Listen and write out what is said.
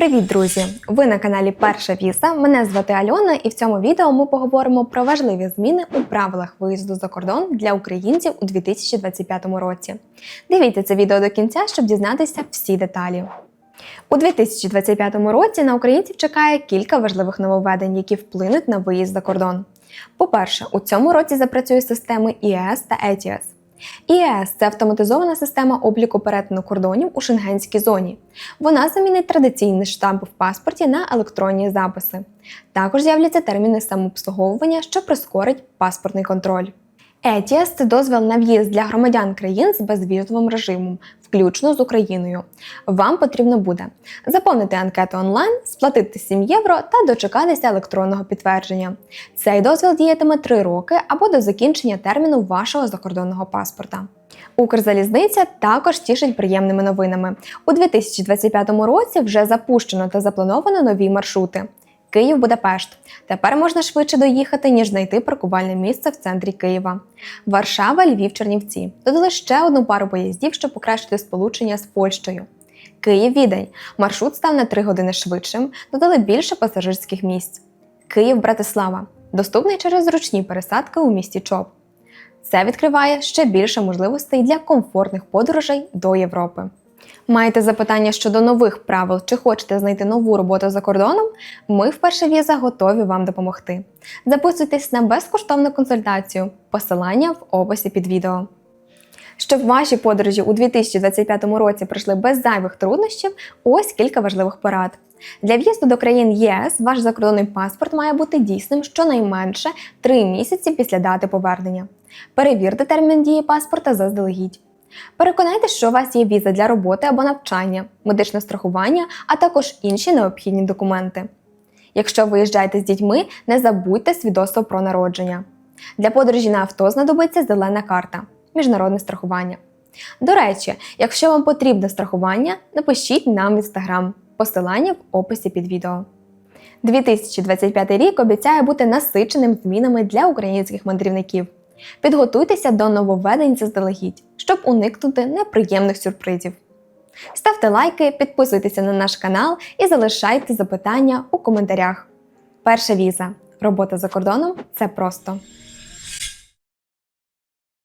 Привіт, друзі! Ви на каналі Перша Віза. Мене звати Альона, і в цьому відео ми поговоримо про важливі зміни у правилах виїзду за кордон для українців у 2025 році. Дивіться це відео до кінця, щоб дізнатися всі деталі. У 2025 році на українців чекає кілька важливих нововведень, які вплинуть на виїзд за кордон. По-перше, у цьому році запрацює системи ІЕС та ETIAS. ІЕС це автоматизована система обліку перетину кордонів у шенгенській зоні. Вона замінить традиційні штампи в паспорті на електронні записи. Також з'являться терміни самообслуговування, що прискорить паспортний контроль. ETIAS – це дозвіл на в'їзд для громадян країн з безвізовим режимом, включно з Україною. Вам потрібно буде заповнити анкету онлайн, сплатити 7 євро та дочекатися електронного підтвердження. Цей дозвіл діятиме 3 роки або до закінчення терміну вашого закордонного паспорта. Укрзалізниця також тішить приємними новинами. У 2025 році вже запущено та заплановано нові маршрути. Київ-Будапешт. Тепер можна швидше доїхати, ніж знайти паркувальне місце в центрі Києва. Варшава, Львів, Чернівці. Додали ще одну пару поїздів, щоб покращити сполучення з Польщею. Київ-Відень. Маршрут став на 3 години швидшим, додали більше пасажирських місць. Київ-Братислава. Доступний через зручні пересадки у місті Чоп. Це відкриває ще більше можливостей для комфортних подорожей до Європи. Маєте запитання щодо нових правил чи хочете знайти нову роботу за кордоном? Ми в перша віза готові вам допомогти. Записуйтесь на безкоштовну консультацію. Посилання в описі під відео. Щоб ваші подорожі у 2025 році пройшли без зайвих труднощів, ось кілька важливих порад. Для в'їзду до країн ЄС ваш закордонний паспорт має бути дійсним щонайменше 3 місяці після дати повернення. Перевірте термін дії паспорта заздалегідь. Переконайтеся, що у вас є віза для роботи або навчання, медичне страхування, а також інші необхідні документи. Якщо виїжджаєте з дітьми, не забудьте свідоцтво про народження. Для подорожі на авто знадобиться зелена карта міжнародне страхування. До речі, якщо вам потрібне страхування, напишіть нам в інстаграм. Посилання в описі під відео. 2025 рік обіцяє бути насиченим змінами для українських мандрівників. Підготуйтеся до нововведень заздалегідь, щоб уникнути неприємних сюрпризів. Ставте лайки, підписуйтеся на наш канал і залишайте запитання у коментарях. Перша віза. Робота за кордоном це просто.